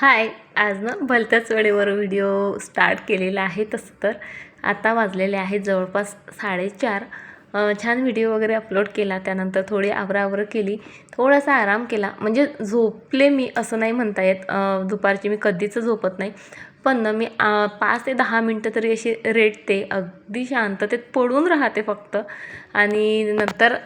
हाय आज ना भलत्याच वेळेवर व्हिडिओ स्टार्ट केलेला आहे तसं तर. आता वाजलेले आहे जवळपास साडेचार. छान व्हिडिओ वगैरे अपलोड केला त्यानंतर थोडी आवराआवर केली थोडासा आराम केला. म्हणजे झोपले मी असं नाही म्हणता येत. दुपारची मी कधीच झोपत नाही. पण ना मी पाच ते दहा मिनटं तरी अशी रेटते. अगदी शांततेत पडून राहते फक्त. आणि नंतर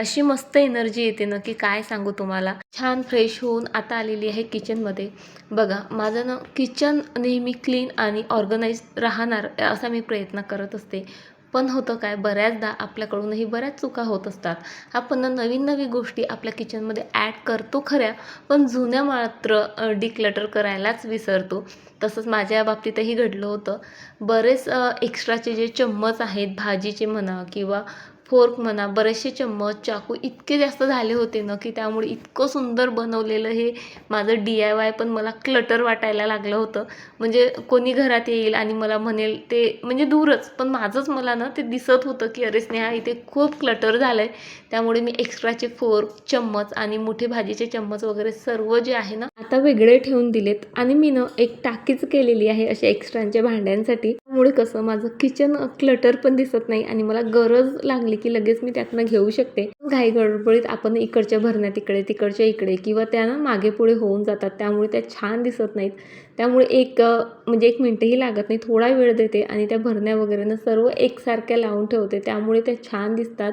अशी मस्त एनर्जी येते ना की काय सांगू तुम्हाला. छान फ्रेश होऊन आता आलेली आहे किचनमध्ये बघा माझं ना किचन नेहमी क्लीन आणि ऑर्गनाईज राहणार असा मी प्रयत्न करत असते. पण होतं काय बऱ्याचदा आपल्याकडूनही बऱ्याच चुका होत असतात. आपण नवीन नवीन गोष्टी आपल्या किचनमध्ये ॲड करतो खऱ्या पण जुन्या मात्र डिक्लटर करायलाच विसरतो. तसंच माझ्या बाबतीतही घडलं होतं. बरेच एक्स्ट्राचे जे चम्मच आहेत भाजीचे म्हणा किंवा फोर्क म्हणा बरेचसे चम्मच चाकू इतके जास्त झाले होते ना की त्यामुळे इतकं सुंदर बनवलेलं हे माझं डी आय वाय पण मला क्लटर वाटायला लागलं होतं. म्हणजे कोणी घरात येईल आणि मला म्हणेल ते म्हणजे दूरच पण माझंच मला ना ते दिसत होतं की अरे स्नेहा इथे खूप क्लटर झालं आहे त्यामुळे मी एक्स्ट्राचे फोर्क चम्मच आणि मोठे भाजीचे चम्मच वगैरे सर्व जे आहे ना आता वेगळे ठेवून दिलेत. आणि मी ना एक टाकीच केलेली आहे अशा एक्स्ट्रांच्या भांड्यांसाठी. त्यामुळे कसं माझं किचन क्लटर पण दिसत नाही आणि मला गरज लागली की लगेच मी त्यातनं घेऊ शकते. घाई गडबडीत आपण इकडच्या भरण्यात इकडे तिकडच्या इकडे किंवा त्या ना मागे पुढे होऊन जातात. त्यामुळे त्या छान दिसत नाहीत. त्यामुळे एक म्हणजे एक मिनटंही लागत नाही. थोडा वेळ देते आणि त्या भरण्या वगैरेनं सर्व एकसारख्या लावून ठेवते. त्यामुळे त्या छान दिसतात.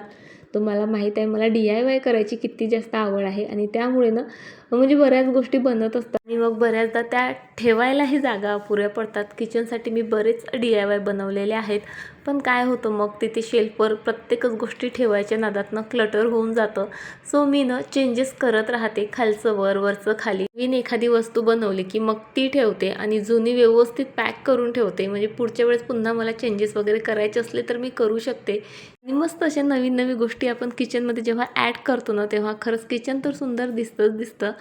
तुम्हाला माहीत आहे मला डी आय वाय करायची किती जास्त आवड आहे. आणि त्यामुळे ना म्हणजे बऱ्याच गोष्टी बनत असतात. आणि मग बऱ्याचदा त्या ठेवायलाही जागा अपुऱ्या पडतात. किचनसाठी मी बरेच डी आय वाय बनवलेले आहेत. पण काय होतं मग तिथे शेल्फवर प्रत्येकच गोष्टी ठेवायच्या नादातनं क्लटर होऊन जातं. सो मी ना चेंजेस करत राहते खालचं वर वरचं खाली. मी एखादी वस्तू बनवली की मग ती ठेवते आणि जुनी व्यवस्थित पॅक करून ठेवते. म्हणजे पुढच्या वेळेस पुन्हा मला चेंजेस वगैरे करायचे असले तर मी करू शकते. आणि मस्त अशा नवीन नवीन गोष्टी आपण किचनमध्ये जेव्हा ॲड करतो ना तेव्हा खरंच किचन तर सुंदर दिसतंच दिसतं.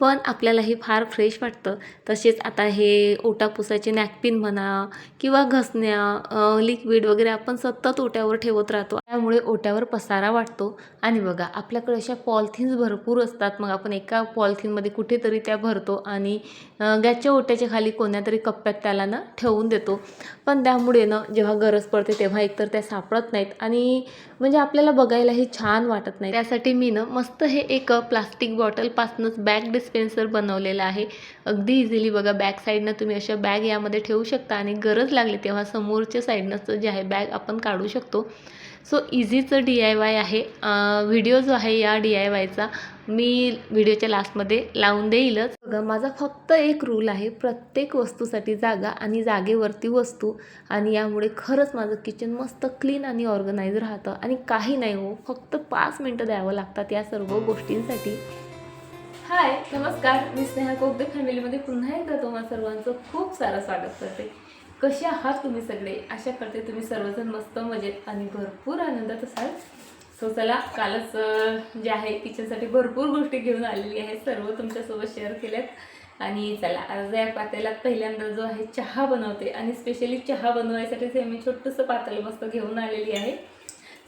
पण आपल्यालाही फार फ्रेश वाटतं. तसेच आता हे ओटा पुसायचे नॅपकिन म्हणा किंवा घसण्या लिक्विड वगैरे आपण सतत ओट्यावर ठेवत राहतो. त्यामुळे ओट्यावर पसारा वाटतो. आणि बघा आपल्याकडे अशा पॉलिथिन्स भरपूर असतात. मग आपण एका पॉलिथिनमध्ये कुठेतरी त्या भरतो आणि गॅसच्या ओट्याच्या खाली कोणत्यातरी कप्प्यात त्याला ना ठेवून देतो. पण त्यामुळे ना जेव्हा गरज पडते तेव्हा एकतर त्या सापडत नाहीत आणि म्हणजे आपल्याला बघायलाही छान वाटत नाही त्यासाठी मी ना मस्त हे एक प्लास्टिक बॉटलपासूनच बॅग डिस्पेन्सर बनवलेला आहे. अगदी इझिली बघा बॅक साईडनं तुम्ही अशा बॅग यामध्ये ठेवू शकता आणि गरज लागली तेव्हा समोरच्या साईडनंच जे आहे बॅग आपण काढू शकतो. सो इझीचं डी आय वाय आहे. व्हिडिओ जो आहे या डी आय वायचा मी व्हिडिओच्या लास्टमध्ये लावून देईलच. बघा माझा फक्त एक रूल आहे प्रत्येक वस्तूसाठी जागा आणि जागेवरती वस्तू आणि यामुळे खरंच माझं किचन मस्त क्लीन आणि ऑर्गनाईज राहतं. आणि काही नाही हो फक्त पाच मिनटं द्यावं लागतात या सर्व गोष्टींसाठी. हाय नमस्कार. मी स्नेहा कोगदे. फॅमिलीमध्ये पुन्हा एकदा तुम्हा सर्वांचं खूप सारं स्वागत करते. कसे आहात तुम्ही सगळे? आशा करते तुम्ही सर्वजण मस्त मजेत आणि भरपूर आनंदात असाल. सो चला कालच जे आहे किचनसाठी भरपूर गोष्टी घेऊन आलेली आहे. सर्व तुमच्यासोबत शेअर केल्यात. आणि चला आज या पातेल्यात पहिल्यांदा जो आहे चहा बनवते. आणि स्पेशली चहा बनवायसाठीच हे मी छोटंसं पातेलं मस्त घेऊन आलेली आहे.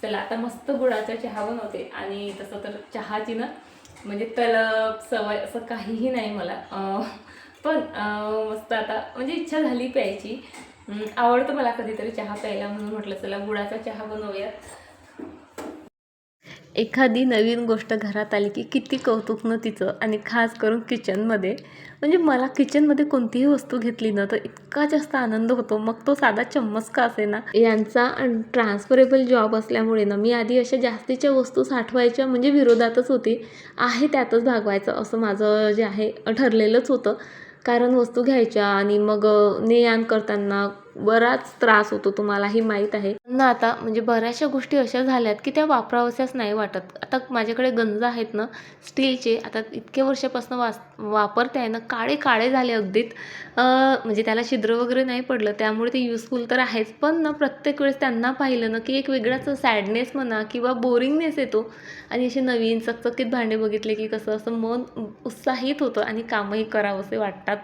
चला आता मस्त गुळाचा चहा बनवते. आणि तसं तर चहाची ना म्हणजे तलप सवय असं काहीही नाही मला. पण मस्त आता म्हणजे इच्छा झाली प्यायची. आवडतं मला कधीतरी चहा प्यायला म्हणून म्हटलं चला गुळाचा चहा बनवूयात एखादी नवीन गोष्ट घरात आली की किती कौतुक न तिचं आणि खास करून किचनमध्ये. म्हणजे मला किचनमध्ये कोणतीही वस्तू घेतली ना तर इतका जास्त आनंद होतो. मग तो साधा चम्मच का असे ना यांचा ट्रान्सफरेबल जॉब असल्यामुळे ना मी आधी अशा जास्तीच्या वस्तू साठवायच्या म्हणजे विरोधातच होती. आहे त्यातच भागवायचं असं माझं जे आहे ठरलेलंच होतं. कारण वस्तू घ्यायच्या आणि मग ने आण करताना बराच त्रास होतो तुम्हालाही माहीत आहे. ना आता म्हणजे बऱ्याचशा गोष्टी अशा झाल्यात की त्या वापरावश्याच नाही वाटत. आता माझ्याकडे गंज आहेत ना स्टीलचे आता इतक्या वर्षापासून वास वापरते आहे ना काळे काळे झाले अगदीत म्हणजे त्याला छिद्र वगैरे नाही पडलं त्यामुळे ते युजफुल तर आहेच. पण ना प्रत्येक वेळेस त्यांना पाहिलं ना की एक वेगळाच सॅडनेस म्हणा किंवा बोरिंगनेस येतो. आणि असे नवीन चकचकीत भांडे बघितले की कसं असं मन उत्साहित होतं आणि कामही करावंसे वाटतात.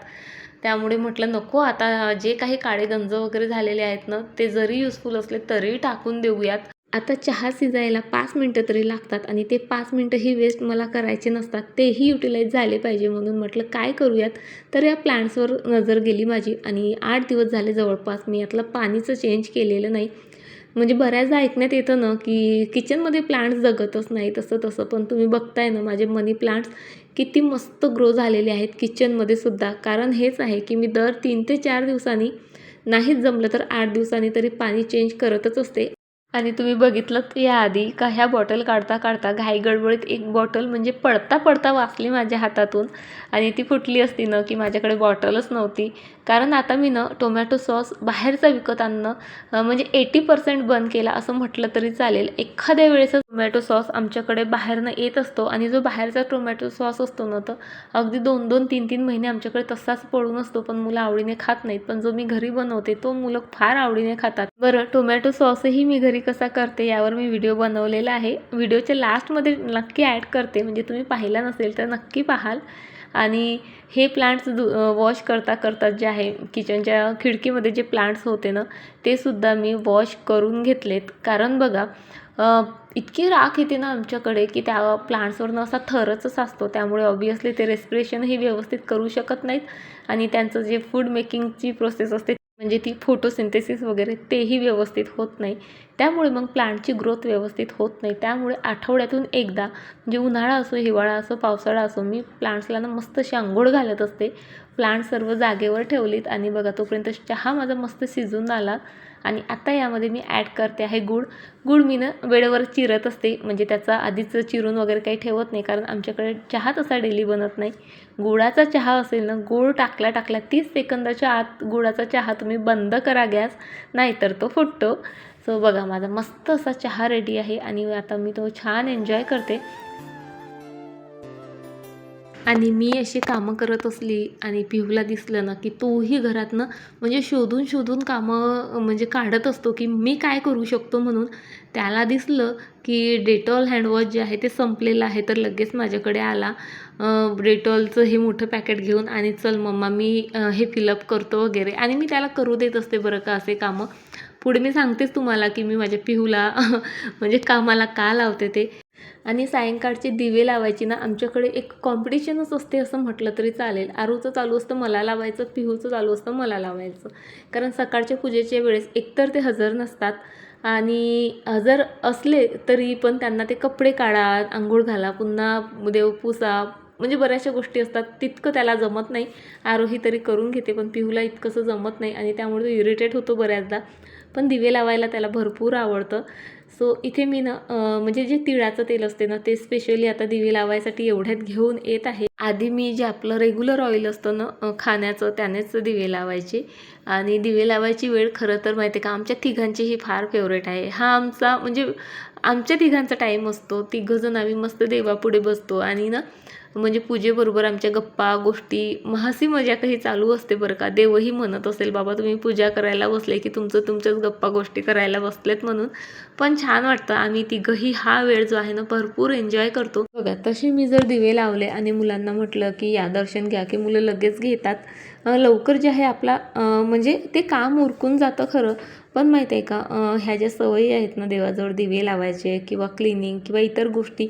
त्यामुळे म्हटलं नको आता जे काही काळे गंज वगैरे झालेले आहेत ना ते जरी युजफुल असले तरी टाकून देऊयात. आता चहा शिजायला पाच मिनटं तरी लागतात आणि ते पाच मिनटंही वेस्ट मला करायचे नसतात. तेही युटिलाइज झाले पाहिजे म्हणून म्हटलं काय करूयात? तर या प्लांट्सवर नजर गेली माझी आणि आठ दिवस झाले जवळपास मी यातलं पाणीचं चेंज केलेलं नाही. म्हणजे बऱ्याचदा ऐकण्यात येतं ना की किचनमध्ये प्लांट्स जगतच नाही तसं तसं पण तुम्ही बघताय ना माझे मनी प्लांट्स किती मस्त ग्रो झालेले आहेत किचनमध्ये सुद्धा. कारण हेच आहे की मी दर तीन ते चार दिवसांनी नाहीच जमलं तर आठ दिवसांनी तरी पाणी चेंज करतच असते. आणि तुम्ही बघितलं याआधी का ह्या बॉटल काढता काढता घाई गडबडीत एक बॉटल म्हणजे पडता पडता वाचली माझ्या हातातून. आणि ती फुटली असती ना की माझ्याकडे बॉटलच नव्हती. कारण आता मी ना टोमॅटो सॉस बाहेरचा विकत आणणं म्हणजे एटी पर्सेंट बंद केला असं म्हटलं तरी चालेल. एखाद्या वेळेस टोमॅटो सॉस आमच्याकडे बाहेरनं येत असतो आणि जो बाहेरचा टोमॅटो सॉस असतो ना तर अगदी दोन दोन तीन तीन महिने आमच्याकडे तसाच पडून असतो पण मुलं आवडीने खात नाहीत. पण जो मी घरी बनवते तो मुलं फार आवडीने खातात. बरं टोमॅटो सॉसही मी घरी कसा करते यावर मी व्हिडिओ बनवलेला आहे. व्हिडिओच्या लास्टमध्ये नक्की ॲड करते. म्हणजे तुम्ही पाहिला नसेल तर नक्की पाहाल. आणि हे प्लांट्स दु वॉश करता करता जे आहे किचनच्या खिडकीमध्ये जे प्लांट्स होते ना ते सुद्धा मी वॉश करून घेतलेत. कारण बघा इतकी राख येते ना आमच्याकडे की त्या प्लांट्सवरनं असा थरच असतो त्यामुळे ऑब्वियसली ते रेस्पिरेशनही व्यवस्थित करू शकत नाहीत. आणि त्यांचं जे फूड मेकिंगची प्रोसेस असते म्हणजे ती फोटोसिंथेसिस वगैरे तेही व्यवस्थित होत नाही. त्यामुळे मग प्लांटची ग्रोथ व्यवस्थित होत नाही. त्यामुळे आठवड्यातून एकदा म्हणजे उन्हाळा असो हिवाळा असो पावसाळा असो मी प्लांट्सला ना मस्त अशी आंघोळ घालत असते. प्लांट सर्व जागेवर ठेवलीत आणि बघा तोपर्यंत चहा माझा मस्त शिजून आला. आणि आता यामध्ये मी ॲड करते आहे गूळ. गूळ मी ना वेळेवर चिरत असते. म्हणजे त्याचा आधीच चिरून वगैरे काही ठेवत नाही. कारण आमच्याकडे चहा तसा डेली बनत नाही. गुळाचा चहा असेल ना गूळ टाकला टाकल्या तीस सेकंदाच्या आत गुळाचा चहा तुम्ही बंद करा गॅस नाहीतर तो फुटतो. सो बघा माझा मस्त असा चहा रेडी आहे आणि आता मी तो छान एन्जॉय करते. आणि मी अशी कामं करत असली आणि पिहूला दिसलं ना की तोही घरातनं म्हणजे शोधून शोधून कामं म्हणजे काढत असतो की मी काय करू शकतो म्हणून त्याला दिसलं की डेटॉल हँडवॉश जे आहे ते संपलेलं आहे तर लगेच माझ्याकडे आला. डेटॉलचं हे मोठं पॅकेट घेऊन आणि चल मम्मा मी हे फिलअप करतो वगैरे. आणि मी त्याला करू देत असते बरं का असे कामं. पुढे मी सांगतेच तुम्हाला की मी माझ्या पिहूला म्हणजे कामाला का लावते ते. आणि सायंकाळचे दिवे लावायची ना आमच्याकडे एक कॉम्पिटिशनच असते असं म्हटलं तरी चालेल. आरूचं चालू असतं मला लावायचं पिहूचं चालू असतं मला लावायचं. कारण सकाळच्या पूजेच्या वेळेस एकतर ते हजर नसतात आणि हजर असले तरी पण त्यांना ते कपडे काढा आंघोळ घाला पुन्हा देव पुसा म्हणजे बऱ्याचशा गोष्टी असतात. तितकं त्याला जमत नाही. आरोही तरी करून घेते पण पिहूला इतकंसं जमत नाही आणि त्यामुळे तो इरिटेट होतो बऱ्याचदा. पण दिवे लावायला त्याला भरपूर आवडतं. सो इथे मी ना म्हणजे जे तिळाचं तेल असते ना ते स्पेशली आता दिवे लावायसाठी एवढ्यात घेऊन येत आहे. आधी मी जे आपलं रेग्युलर ऑइल असतं ना खाण्याचं त्यानेच दिवे लावायचे. आणि दिवे लावायची वेळ खरं तर माहिती आहे का आमच्या तिघांची ही फार फेवरेट आहे. हा आमचा म्हणजे आमच्या तिघांचा टाईम असतो. तिघंजण आम्ही मस्त देवापुढे बसतो. आणि ना म्हणजे पूजेबरोबर आमच्या गप्पा गोष्टी महासी मजा मजाकही चालू असते बरं का. देवही म्हणत असेल बाबा तुम्ही पूजा करायला बसले की तुमचं तुमच्याच गप्पा गोष्टी करायला बसलेत म्हणून. पण छान वाटतं. आम्ही तिघंही हा वेळ जो आहे ना भरपूर एन्जॉय करतो. बघा तशी मी जर दिवे लावले आणि मुलांना म्हटलं की या दर्शन घ्या की मुलं लगेच घेतात. लवकर जे आहे आपला म्हणजे ते काम उरकून जातं खरं. पण माहीत आहे का ह्या ज्या सवयी आहेत ना देवाजवळ दिवे लावायचे किंवा क्लिनिंग किंवा इतर गोष्टी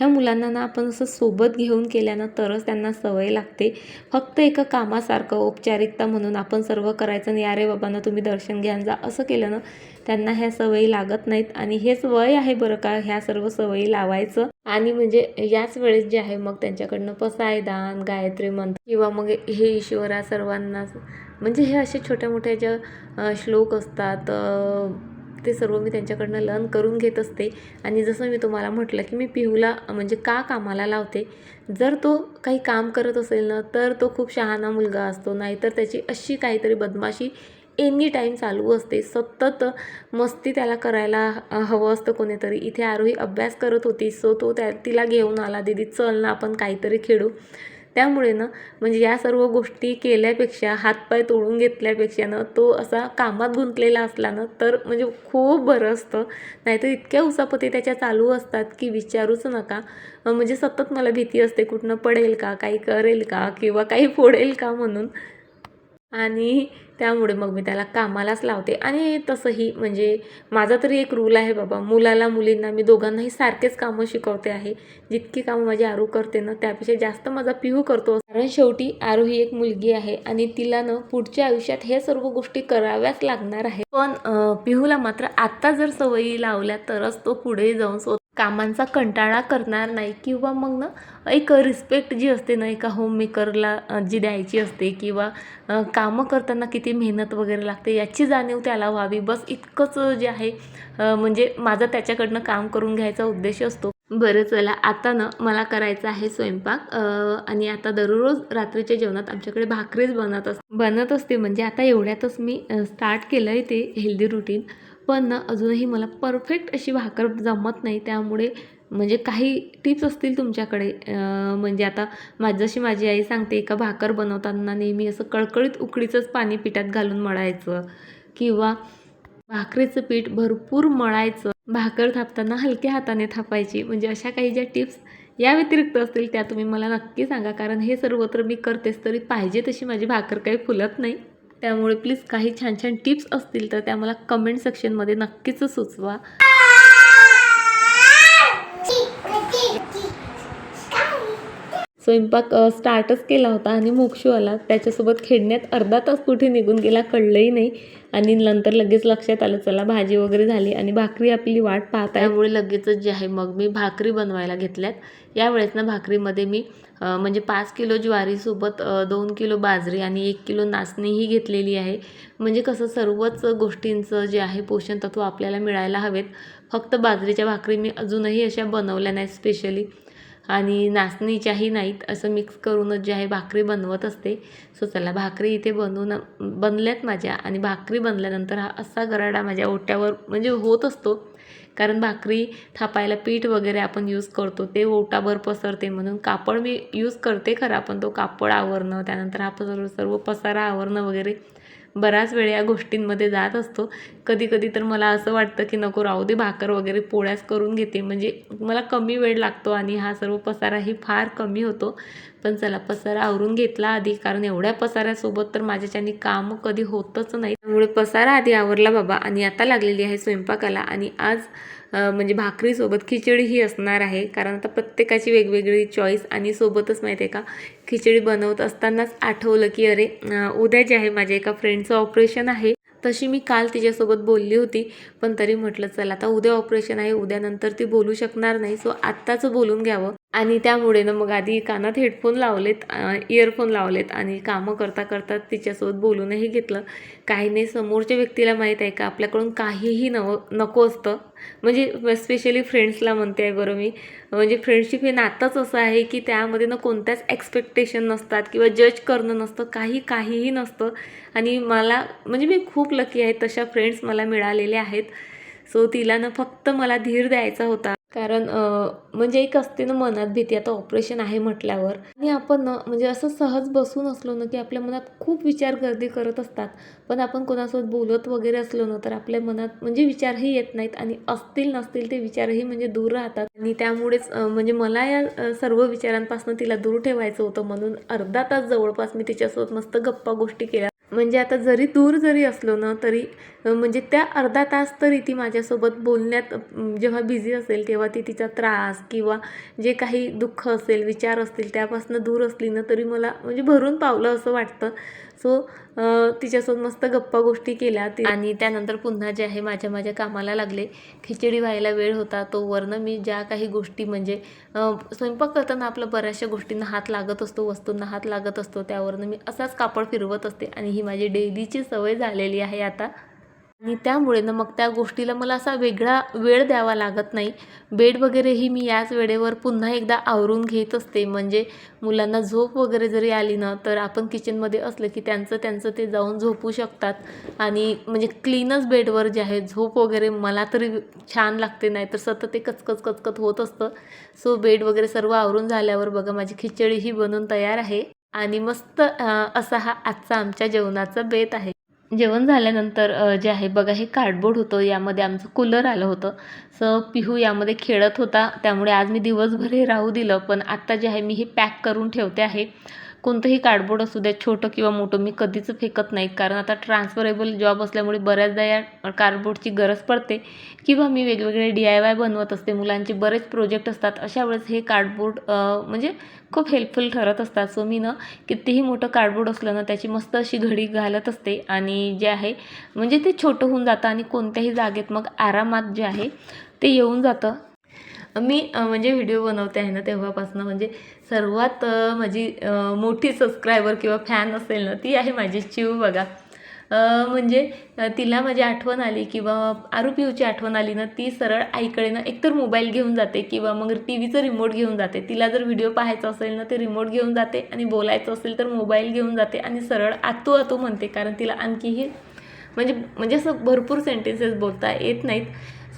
ह्या मुलांना ना आपण असं सोबत घेऊन केल्यानं तरच त्यांना सवय लागते. फक्त एका कामासारखं औपचारिकता म्हणून आपण सर्व करायचं आणि अरे बाबांना तुम्ही दर्शन घ्यान जा असं केलं ना त्यांना ह्या सवयी लागत नाहीत. आणि हेच वय आहे बरं का ह्या सर्व सवयी लावायचं. आणि म्हणजे याच वेळेस जे आहे मग त्यांच्याकडनं पसायदान गायत्री मंत्र किंवा मग हे ईश्वरा सर्वांना म्हणजे हे असे छोट्या मोठ्या ज्या श्लोक असतात ते सर्व मी त्यांच्याकडनं लर्न करून घेत असते. आणि जसं मी तुम्हाला म्हटलं की मी पिहूला म्हणजे का कामाला लावते? जर तो काही काम करत असेल ना तर तो खूप शहाणा मुलगा असतो. नाहीतर त्याची अशी काहीतरी बदमाशी एनी टाईम चालू असते. सतत मस्ती त्याला करायला हवं असतं कोणीतरी. इथे आरोही अभ्यास करत होती सो तो त्या तिला घेऊन आला दीदी चल ना आपण काहीतरी खेळू. त्यामुळे ना म्हणजे या सर्व गोष्टी केल्यापेक्षा हातपाय तोडून घेतल्यापेक्षा ना तो असा कामात गुंतलेला असला ना तर म्हणजे खूप बरं असतं. नाहीतर इतक्या उसापती त्याच्या चालू असतात की विचारूच नका. म्हणजे सतत मला भीती असते कुठनं पडेल का काही करेल का किंवा काही फोडेल का म्हणून. आणि त्यामुळे मग मी त्याला कामालाच लावते. आणि तसंही म्हणजे माझा तरी एक रूल आहे बाबा मुलाला मुलींना मी दोघांनाही सारखेच कामं शिकवते आहे. जितकी कामं माझी आरू करते ना त्यापेक्षा जास्त माझा पिहू करतो. कारण शेवटी आरू ही एक मुलगी आहे आणि तिला ना पुढच्या आयुष्यात हे सर्व गोष्टी कराव्याच लागणार आहे पण पिहूला मात्र आत्ता जर सवयी लावल्या तरच तो पुढे जाऊन स्वतः कामांचा कंटाळा करणार नाही किंवा मग ना एक रिस्पेक्ट जी असते ना एका होममेकरला जी द्यायची असते किंवा कामं करताना किती मेहनत वगैरे लागते याची जाणीव त्याला व्हावी. बस इतकंच जे आहे म्हणजे माझा त्याच्याकडनं काम करून घ्यायचा उद्देश असतो. बरं चला आता ना मला करायचा आहे स्वयंपाक आणि आता दररोज रात्रीच्या जेवणात आमच्याकडे भाकरीच बनत अस बनत असते. म्हणजे आता एवढ्यातच मी स्टार्ट केलं आहे ते हेल्दी रुटीन पण ना अजूनही मला परफेक्ट अशी भाकर जमत नाही. त्यामुळे म्हणजे काही टिप्स असतील तुमच्याकडे? म्हणजे आता माझ जशी माझी आई सांगते एका भाकर बनवताना नेहमी असं कळकळीत उकडीचंच पाणी पिठात घालून मळायचं. किंवा भाकरीचं पीठ भरपूर मळायचं. भाकर थापताना हलक्या हाताने थापायची. म्हणजे अशा काही ज्या टिप्स या व्यतिरिक्त असतील त्या तुम्ही मला नक्की सांगा. कारण हे सर्वत्र मी करतेच तरी पाहिजे तशी माझी भाकर काही फुलत नाही. त्यामुळे प्लीज काही छान छान टिप्स असतील तर त्या मला कमेंट सेक्शनमध्ये नक्कीच सुचवा. स्वयंपाक स्टार्टच केला होता आणि मोक्षू आला. त्याच्यासोबत खेळण्यात अर्धा तास कुठे निघून गेला कळलंही नाही. आणि नंतर लगेच लक्षात आलं चला भाजी वगैरे झाली आणि भाकरी आपली वाट पाहत त्यामुळे लगेचच जे आहे मग मी भाकरी बनवायला घेतल्यात. यावेळेस ना भाकरीमध्ये मी म्हणजे पाच किलो ज्वारीसोबत दोन किलो बाजरी आणि एक किलो नाचणीही घेतलेली आहे. म्हणजे कसं सर्वच गोष्टींचं जे आहे पोषण तत्व आपल्याला मिळायला हवेत. फक्त बाजरीच्या भाकरी मी अजूनही अशा बनवल्या नाहीत स्पेशली आणि नाचणीच्याही नाहीत असं मिक्स करूनच जे आहे भाकरी बनवत असते. सो चला भाकरी इथे बनवून बनल्यात माझ्या आणि भाकरी बनल्यानंतर हा असा गराडा माझ्या ओट्यावर म्हणजे होत असतो. कारण भाकरी थापायला पीठ वगैरे आपण यूज करतो. ते ओटाभर पसरते म्हणून कापड मी यूज करते खरा पण तो कापड आवरणं त्यानंतर हा पसर सर्व पसारा आवरणं वगैरे बराच वेळ या गोष्टींमध्ये जात असतो. कधी कधी तर मला असं वाटतं की नको राहू दे भाकर वगैरे पोळ्याच करून घेते. म्हणजे मला कमी वेळ लागतो आणि हा सर्व पसाराही फार कमी होतो. पण चला पसारा आवरून घेतला आधी कारण एवढ्या पसाऱ्यासोबत तर माझ्याच्यानी काम कधी होतच नाही. त्यामुळे पसारा आधी आवरला बाबा आणि आता लागलेली आहे स्वयंपाकाला आणि आज म्हणजे भाकरीसोबत खिचडी ही असणार आहे. कारण आता प्रत्येकाची वेगवेगळी चॉईस आणि सोबतच माहिती आहे का खिचडी बनवत असतानाच आठवलं की अरे उद्या जे आहे माझ्या एका फ्रेंडचं ऑपरेशन आहे. तशी मी काल तिच्यासोबत बोलली होती पण तरी म्हटलं चला आता उद्या ऑपरेशन आहे उद्यानंतर ती बोलू शकणार नाही. सो आत्ताचं बोलून घ्यावं. आणि त्यामुळे ना मग आधी कानात हेडफोन लावलेत इयरफोन लावलेत आणि कामं करता करता तिच्यासोबत बोलूनही घेतलं. काही नाही समोरच्या व्यक्तीला माहीत आहे का आपल्याकडून काहीही नवं नको असतं. म्हणजे स्पेशली फ्रेंड्सला म्हणते आहे बरं मी. म्हणजे फ्रेंडशिप हे नातंच असं आहे की त्यामध्ये ना कोणत्याच एक्सपेक्टेशन नसतात किंवा जज करणं नसतं काही काहीही नसतं. आणि मला म्हणजे मी खूप लकी आहे तशा फ्रेंड्स मला मिळालेल्या आहेत. सो तिला ना फक्त मला धीर द्यायचा होता. कारण म्हणजे एक असते ना मनात भीती आता ऑपरेशन आहे म्हटल्यावर. आणि आपण ना म्हणजे असं सहज बसून असलो ना की आपल्या मनात खूप विचार गर्दी करत असतात. पण आपण कोणासोबत बोलत वगैरे असलो ना तर आपल्या मनात म्हणजे विचारही येत नाहीत आणि असतील नसतील ते विचारही म्हणजे दूर राहतात. आणि त्यामुळेच म्हणजे मला या सर्व विचारांपासून तिला दूर ठेवायचं होतं. म्हणून अर्धा तास जवळपास मी तिच्यासोबत मस्त गप्पा गोष्टी केल्या. म्हणजे आता जरी दूर जरी असलो ना तरी म्हणजे त्या अर्धा तास तरी ती माझ्यासोबत बोलण्यात जेव्हा बिझी असेल तेव्हा ती तिचा त्रास किंवा जे काही दुःख असेल विचार असतील त्यापासून दूर असली ना तरी मला म्हणजे भरून पावलं असं वाटतं. सो तिच्यासोबत मस्त गप्पा गोष्टी केल्या. ती आणि त्यानंतर पुन्हा जे आहे माझ्या माझ्या कामाला लागले. खिचडी व्हायला वेळ होता. तो वरनं मी ज्या काही गोष्टी म्हणजे स्वयंपाक करताना आपलं बऱ्याचशा गोष्टींना हात लागत असतो वस्तूंना हात लागत असतो त्यावरनं मी असाच कापड फिरवत असते. आणि ही माझी डेलीची सवय झालेली आहे आता. आणि त्यामुळे ना मग त्या गोष्टीला मला असा वेगळा वेळ द्यावा लागत नाही. बेड वगैरेही मी याच वेळेवर पुन्हा एकदा आवरून घेत असते. म्हणजे मुलांना झोप वगैरे जरी आली ना तर आपण किचनमध्ये असलं की त्यांचं त्यांचं ते जाऊन झोपू शकतात. आणि म्हणजे क्लीनच बेडवर जे आहे झोप वगैरे मला तरी छान लागते नाही तर सतत ते कचकच कचकत होत असतं. सो बेड वगैरे सर्व आवरून झाल्यावर बघा माझी खिचडीही बनून तयार आहे. आणि मस्त असा हा आजचा आमच्या जेवणाचा बेत आहे. जेवण झाल्यानंतर जे आहे बघा हे कार्डबोर्ड होतं यामध्ये आमचं कूलर आलं होतं. सो पिहू यामध्ये खेळत होता. त्यामुळे आज मी दिवसभर हे राहू दिलं. पण आत्ता जे आहे मी हे पॅक करून ठेवते आहे. कोणतंही कार्डबोर्ड असू द्या छोटं किंवा मोठं मी कधीच फेकत नाही. कारण आता ट्रान्सफरेबल जॉब असल्यामुळे बऱ्याचदा या कार्डबोर्डची गरज पडते. किंवा मी वेगवेगळे डी आय वाय बनवत असते. मुलांचे बरेच प्रोजेक्ट असतात. अशा वेळेस हे कार्डबोर्ड म्हणजे खूप हेल्पफुल ठरत असतात. सो मी ना कितीही मोठं कार्डबोर्ड असलं ना त्याची मस्त अशी घडी घालत असते. आणि जे आहे म्हणजे ते छोटं होऊन जातं आणि कोणत्याही जागेत मग आरामात जे आहे ते येऊन जातं. मी म्हणजे व्हिडिओ बनवते आहे ना तेव्हापासून. म्हणजे सर्वात माझी मोठी सबस्क्रायबर किंवा फॅन असेल ना ती आहे माझी चिव बघा. म्हणजे तिला माझी आठवण आली किंवा आरू पिऊची आठवण आली ना ती सरळ आईकडे ना एकतर मोबाईल घेऊन जाते किंवा मग टी व्हीचं रिमोट घेऊन जाते. तिला जर व्हिडिओ पाहायचा असेल ना ते रिमोट घेऊन जाते आणि बोलायचं असेल तर मोबाईल घेऊन जाते आणि सरळ आतू आतू म्हणते. कारण तिला आणखीही म्हणजे म्हणजे असं भरपूर सेंटेन्सेस बोलता येत नाहीत.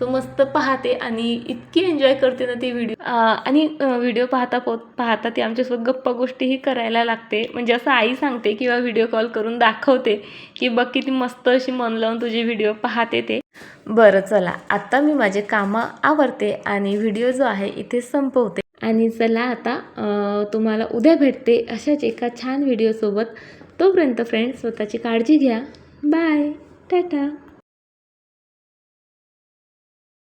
सो मस्त पाहते आणि इतकी एन्जॉय करते ना ती व्हिडिओ आणि व्हिडिओ पाहता पो पाहता ती आमच्यासोबत गप्पा गोष्टीही करायला लागते. म्हणजे असं आई सांगते किंवा व्हिडिओ कॉल करून दाखवते की बघ किती मस्त अशी मन लावून तुझी व्हिडिओ पाहते ते. बरं चला. आता मी माझे कामं आवरते आणि व्हिडिओ जो आहे इथे संपवते. आणि चला आता तुम्हाला उद्या भेटते अशाच एका छान व्हिडिओसोबत तोपर्यंत फ्रेंड्स स्वतःची काळजी घ्या. बाय टाटा